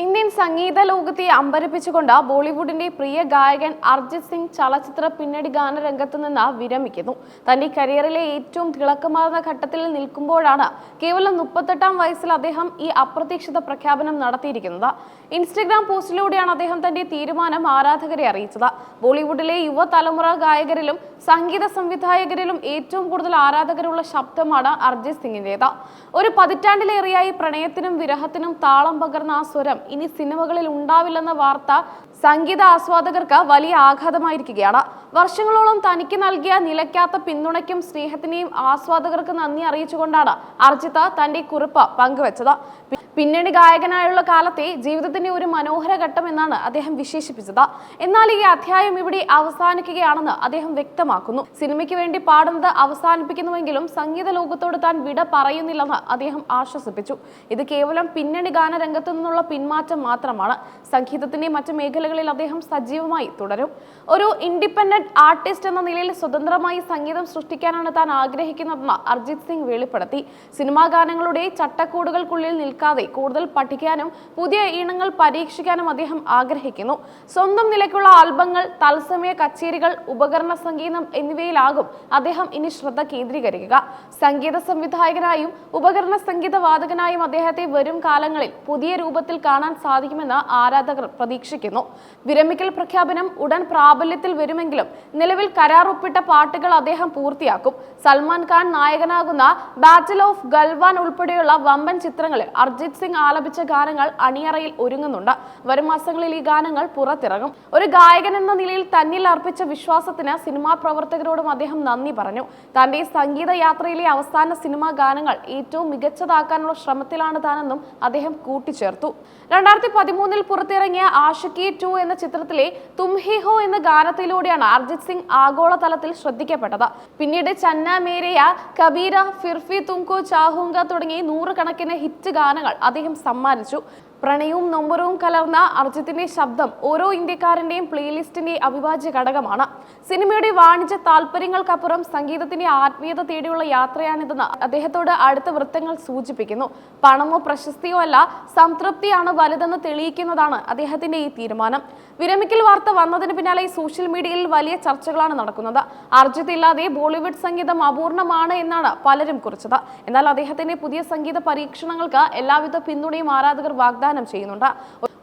Indian സംഗീത ലോകത്തെ അമ്പരപ്പിച്ചുകൊണ്ട് ബോളിവുഡിന്റെ പ്രിയ ഗായകൻ അർജിത് സിംഗ് ചലച്ചിത്ര പിന്നണി ഗാനരംഗത്ത് നിന്ന് വിരമിക്കുന്നു. തന്റെ കരിയറിലെ ഏറ്റവും തിളക്കമാർന്ന ഘട്ടത്തിൽ നിൽക്കുമ്പോഴാണ് കേവലം മുപ്പത്തെട്ടാം വയസ്സിൽ അദ്ദേഹം ഈ അപ്രതീക്ഷിത പ്രഖ്യാപനം നടത്തിയിരിക്കുന്നത്. ഇൻസ്റ്റഗ്രാം പോസ്റ്റിലൂടെയാണ് അദ്ദേഹം തന്റെ തീരുമാനം ആരാധകരെ അറിയിച്ചത്. ബോളിവുഡിലെ യുവതലമുറ ഗായകരിലും സംഗീത സംവിധായകരിലും ഏറ്റവും കൂടുതൽ ആരാധകരുള്ള ശബ്ദമാണ് അർജിത് സിംഗിന്റേത്. ഒരു പതിറ്റാണ്ടിലേറെയായി പ്രണയത്തിനും വിരഹത്തിനും താളം പകർന്ന ആ സ്വരം ഇനി സിനിമകളിൽ ഉണ്ടാവില്ലെന്ന വാർത്ത സംഗീത ആസ്വാദകർക്ക് വലിയ ആഘാതമായിരിക്കുകയാണ്. വർഷങ്ങളോളം തനിക്ക് നൽകിയ നിലയ്ക്കാത്ത പിന്തുണയ്ക്കും സ്നേഹത്തിനെയും ആസ്വാദകർക്ക് നന്ദി അറിയിച്ചുകൊണ്ടാണ് അർജിത തന്റെ കുറിപ്പ് പങ്കുവച്ചത്. പിന്നണി ഗായകനായുള്ള കാലത്തെ ജീവിതത്തിന്റെ ഒരു മനോഹര ഘട്ടം എന്നാണ് അദ്ദേഹം വിശേഷിപ്പിച്ചത്. എന്നാൽ ഈ അധ്യായം ഇവിടെ അവസാനിക്കുകയാണെന്ന് അദ്ദേഹം വ്യക്തമാക്കുന്നു. സിനിമയ്ക്ക് വേണ്ടി പാടുന്നത് അവസാനിപ്പിക്കുന്നുവെങ്കിലും സംഗീത ലോകത്തോട് താൻ വിട പറയുന്നില്ലെന്ന് അദ്ദേഹം ആശ്വസിപ്പിച്ചു. ഇത് കേവലം പിന്നണി ഗാനരംഗത്തു നിന്നുള്ള പിന്മാറ്റം മാത്രമാണ്. സംഗീതത്തിന്റെ മറ്റ് മേഖലകളിൽ അദ്ദേഹം സജീവമായി തുടരും. ഒരു ഇൻഡിപെൻഡന്റ് ആർട്ടിസ്റ്റ് എന്ന നിലയിൽ സ്വതന്ത്രമായി സംഗീതം സൃഷ്ടിക്കാനാണ് താൻ ആഗ്രഹിക്കുന്നതെന്ന് അർജിത് സിംഗ് വെളിപ്പെടുത്തി. സിനിമാ ഗാനങ്ങളുടെ ചട്ടക്കൂടുകൾക്കുള്ളിൽ നിൽക്കാതെ കൂടുതൽ പഠിക്കാനും പുതിയ ഈണങ്ങൾ പരീക്ഷിക്കാനും അദ്ദേഹം ആഗ്രഹിക്കുന്നു. സ്വന്തം നിലയ്ക്കുള്ള ആൽബങ്ങൾ തത്സമയ കച്ചേരികൾ ഉപകരണ സംഗീതം എന്നിവയിലാകും അദ്ദേഹം ഇനി ശ്രദ്ധ കേന്ദ്രീകരിക്കുക. സംഗീത സംവിധായകനായും ഉപകരണ സംഗീത വാതകനായും അദ്ദേഹത്തെ വരും കാലങ്ങളിൽ പുതിയ രൂപത്തിൽ കാണാൻ സാധിക്കുമെന്ന് ആരാധകർ പ്രതീക്ഷിക്കുന്നു. വിരമിക്കൽ പ്രഖ്യാപനം ഉടൻ പ്രാബല്യത്തിൽ വരുമെങ്കിലും നിലവിൽ കരാർ ഒപ്പിട്ട പാട്ടുകൾ അദ്ദേഹം പൂർത്തിയാക്കും. സൽമാൻ ഖാൻ നായകനാകുന്ന ബാറ്റിൽ ഓഫ് ഗൽവാൻ ഉൾപ്പെടെയുള്ള വമ്പൻ ചിത്രങ്ങളിൽ അർജിത് സിംഗ് ആലപിച്ച ഗാനങ്ങൾ അണിയറയിൽ ഒരുങ്ങുന്നുണ്ട്. വരും മാസങ്ങളിൽ ഈ ഗാനങ്ങൾ പുറത്തിറങ്ങും. ഒരു ഗായകൻ എന്ന നിലയിൽ തന്നിൽ അർപ്പിച്ച വിശ്വാസത്തിന് സിനിമാ പ്രവർത്തകരോടും അദ്ദേഹം നന്ദി പറഞ്ഞു. തന്റെ സംഗീത യാത്രയിലെ അവസാന സിനിമാ ഗാനങ്ങൾ ഏറ്റവും മികച്ചതാക്കാനുള്ള ശ്രമത്തിലാണ് താനെന്നും അദ്ദേഹം കൂട്ടിച്ചേർത്തു. രണ്ടായിരത്തി പതിമൂന്നിൽ പുറത്തിറങ്ങിയ ആഷിക്കി ടു എന്ന ചിത്രത്തിലെ തും ഹി ഹോ എന്ന ഗാനത്തിലൂടെയാണ് അർജിത് സിംഗ് ആഗോളതലത്തിൽ ശ്രദ്ധിക്കപ്പെട്ടത്. പിന്നീട് ചന്ന മേരയ കബീര ഫിർഫി തുംകോ ചാഹുങ്ക തുടങ്ങി നൂറുകണക്കിന് ഹിറ്റ് ഗാനങ്ങൾ അദ്ദേഹം സമ്മാനിച്ചു. പ്രണയവും നൊമ്പരവും കലർന്ന അർജിത്തിന്റെ ശബ്ദം ഓരോ ഇന്ത്യക്കാരന്റെയും പ്ലേലിസ്റ്റിന്റെ അവിഭാജ്യ ഘടകമാണ്. സിനിമയുടെ വാണിജ്യ താല്പര്യങ്ങൾക്കപ്പുറം സംഗീതത്തിന്റെ ആത്മീയത തേടിയുള്ള യാത്രയാണിതെന്ന് അദ്ദേഹത്തോട് അടുത്ത വൃത്തങ്ങൾ സൂചിപ്പിക്കുന്നു. പണമോ പ്രശസ്തിയോ അല്ല സംതൃപ്തിയാണ് വലുതെന്ന് തെളിയിക്കുന്നതാണ് അദ്ദേഹത്തിന്റെ ഈ തീരുമാനം. വിരമിക്കൽ വാർത്ത വന്നതിന് പിന്നാലെ സോഷ്യൽ മീഡിയയിൽ വലിയ ചർച്ചകളാണ് നടക്കുന്നത്. അർജിത് ഇല്ലാതെ ബോളിവുഡ് സംഗീതം അപൂർണമാണ് എന്നാണ് പലരും കുറിച്ചത്. എന്നാൽ അദ്ദേഹത്തിന്റെ പുതിയ സംഗീത പരീക്ഷണങ്ങൾക്ക് എല്ലാവിധ പിന്തുണയും ആരാധകർ വാഗ്ദാനം ചെയ്യുന്നുണ്ട്.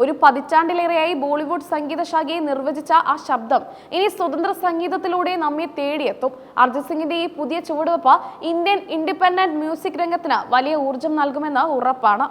ഒരു പതിറ്റാണ്ടിലേറെയായി ബോളിവുഡ് സംഗീത ശാഖയെ നിർവചിച്ച ആ ശബ്ദം ഇനി സ്വതന്ത്ര സംഗീതത്തിലൂടെ നമ്മെ തേടിയെത്തും. അർജിത് സിംഗിന്റെ ഈ പുതിയ ചുവടുവെപ്പ് ഇന്ത്യൻ ഇൻഡിപെൻഡന്റ് മ്യൂസിക് രംഗത്തിന് വലിയ ഊർജം നൽകുമെന്ന് ഉറപ്പാണ്.